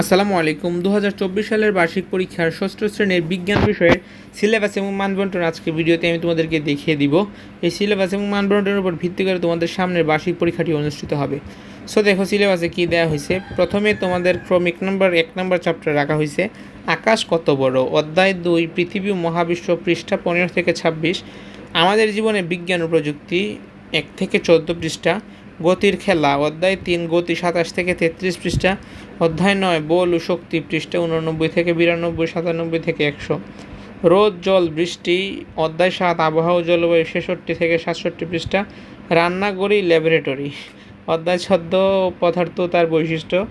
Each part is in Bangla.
আসসালামু আলাইকুম। দু হাজার চব্বিশ সালের বার্ষিক পরীক্ষার ষষ্ঠ শ্রেণির বিজ্ঞান বিষয়ের সিলেবাস এবং মানবন্টন আজকে ভিডিওতে আমি তোমাদেরকে দেখিয়ে দিব। এই সিলেবাস এবং মানবন্টনের উপর ভিত্তি করে তোমাদের সামনের বার্ষিক পরীক্ষাটি অনুষ্ঠিত হবে। সো দেখো সিলেবাসে কী দেওয়া হয়েছে। প্রথমে তোমাদের ক্রমিক নম্বর, এক নম্বর চ্যাপ্টার রাখা হয়েছে। আকাশ কত বড়? অধ্যায় দুই, পৃথিবী মহাবিশ্ব পৃষ্ঠা পনেরো থেকে ছাব্বিশ। আমাদের জীবনে বিজ্ঞান ও প্রযুক্তি এক থেকে চোদ্দ পৃষ্ঠা। গতির খেলা, অধ্যায় তিন, গতি সাতাশ থেকে তেত্রিশ পৃষ্ঠা, অধ্যায় নয়, বল ও শক্তি পৃষ্ঠা উননব্বই থেকে বিরানব্বই, সাতানব্বই থেকে একশো। রোদ, জল, বৃষ্টি, অধ্যায় সাত, আবহাওয়া জলবায়ু ছেষট্টি থেকে সাতষট্টি পৃষ্ঠা, রান্নাঘড়ি, ল্যাবরেটরি। অধ্যায় ছদ্ম, পদার্থ তার বৈশিষ্ট্য,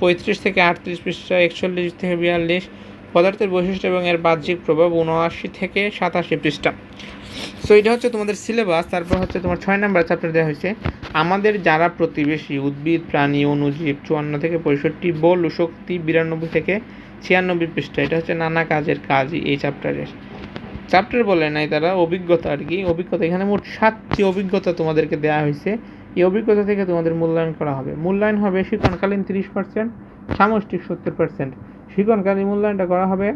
পঁয়ত্রিশ থেকে আটত্রিশ পৃষ্ঠা, একচল্লিশ থেকে বিয়াল্লিশ, পদার্থের বৈশিষ্ট্য এবং এর বাহ্যিক প্রভাব উনআশি থেকে সাতাশি পৃষ্ঠা। সো এটা হচ্ছে তোমাদের সিলেবাস তারপর হচ্ছে তোমার ছয় নাম্বার চ্যাপ্টার দেওয়া হয়েছে। আমাদের যারা প্রতিবেশী, উদ্ভিদ, প্রাণী, অনুজীব, চুয়ান্ন থেকে পঁয়ষট্টি, বল শক্তি বিরানব্বই থেকে ছিয়ানব্বই পৃষ্ঠা, এটা হচ্ছে নানা কাজের কাজই এই চ্যাপ্টারের চ্যাপ্টার বলে নাই তারা, অভিজ্ঞতা আর কি। অভিজ্ঞতা এখানে মোট সাতটি অভিজ্ঞতা তোমাদেরকে দেওয়া হয়েছে। এই অভিজ্ঞতা থেকে তোমাদের মূল্যায়ন করা হবে। মূল্যায়ন হবে শিক্ষণকালীন তিরিশ পার্সেন্ট সামষ্টিক সত্তর পার্সেন্ট শিক্ষণকালীন মূল্যায়নটা করা হবে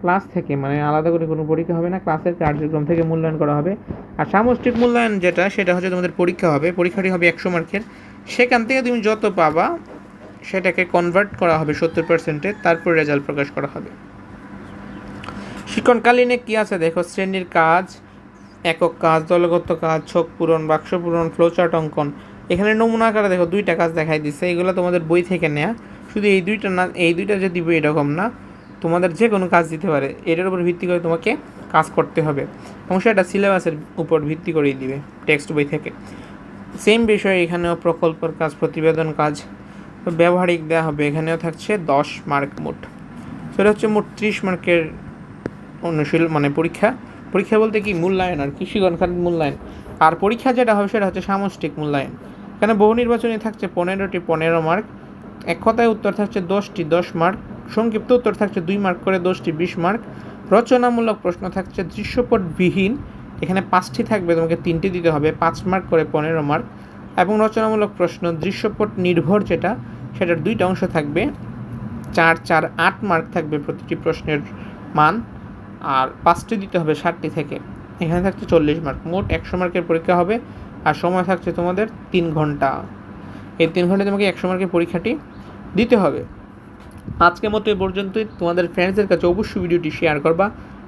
ক্লাস থেকে মানে আলাদা করে কোনো পরীক্ষা হবে না, ক্লাসের কার্যক্রম থেকে মূল্যায়ন করা হবে। আর সামষ্টিক মূল্যায়ন যেটা, সেটা হচ্ছে তোমাদের পরীক্ষা হবে। পরীক্ষাটি হবে একশো মার্কের। সেখান থেকে তুমি যত পাবা, সেটাকে কনভার্ট করা হবে সত্তর পার্সেন্টে তারপর রেজাল্ট প্রকাশ করা হবে। শিক্ষণকালীনে কী আছে? দেখো, শ্রেণির কাজ, একক কাজ, দলগত কাজ, ছক পূরণ, বাক্স পূরণ ফ্লোচার্ট অঙ্কন। এখানে নমুনা আকারে দেখো, দুইটা কাজ দেখাই দিচ্ছে। এগুলো তোমাদের বই থেকে নেয়া। শুধু এই দুইটা না, এই দুইটা যে দিবে এরকম না। তোমাদের যে কোনো কাজ দিতে পারে, এটার উপর ভিত্তি করে তোমাকে কাজ করতে হবে। এবং সেটা সিলেবাসের উপর ভিত্তি করেই দিবে টেক্সট বই থেকে। সেম বিষয়ে, এখানেও প্রকল্পের কাজ, প্রতিবেদন কাজ, ব্যবহারিক দেওয়া হবে, এখানেও থাকছে দশ মার্ক মোট। সেটা হচ্ছে মোট ত্রিশ মার্কের অনুশীল মানে পরীক্ষা। পরীক্ষা বলতে কি? মূল্যায়ন আর কৃষিগণখানিক মূল্যায়ন। আর পরীক্ষা যেটা হবে, সেটা হচ্ছে সামষ্টিক মূল্যায়ন। এখানে বহু নির্বাচনী থাকছে, পনেরোটি পনেরো মার্ক এক কথায় উত্তর থাকছে দশটি দশ মার্ক সংক্ষিপ্ত উত্তর থাকছে দুই মার্ক করে, দশটি বিশ মার্ক রচনামূলক প্রশ্ন থাকছে দৃশ্যপটবিহীন এখানে পাঁচটি থাকবে, তোমাকে তিনটি দিতে হবে, পাঁচ মার্ক করে পনেরো মার্ক এবং রচনামূলক প্রশ্ন, দৃশ্যপট নির্ভর যেটা, সেটার দুইটা অংশ থাকবে, চার চার, আট মার্ক থাকবে প্রতিটি প্রশ্নের মান, আর পাঁচটি দিতে হবে ষাটটি থেকে। এখানে থাকছে চল্লিশ মার্ক মোট একশো মার্কের পরীক্ষা হবে, আর সময় থাকছে তোমাদের তিন ঘণ্টা। এই তিন ঘন্টায় তোমাকে একশো মার্কের পরীক্ষাটি দিতে হবে। আজকের মতো এ পর্যন্তই। তোমাদের ফ্রেন্ডসদের কাছে অবশ্যই ভিডিওটি শেয়ার করবা।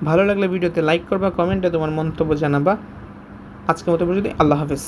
ভালো লাগলে ভিডিওতে লাইক করবা কমেন্টে তোমার মন্তব্য জানাবা। আজকের মতো পর্যন্ত আল্লাহ হাফেজ।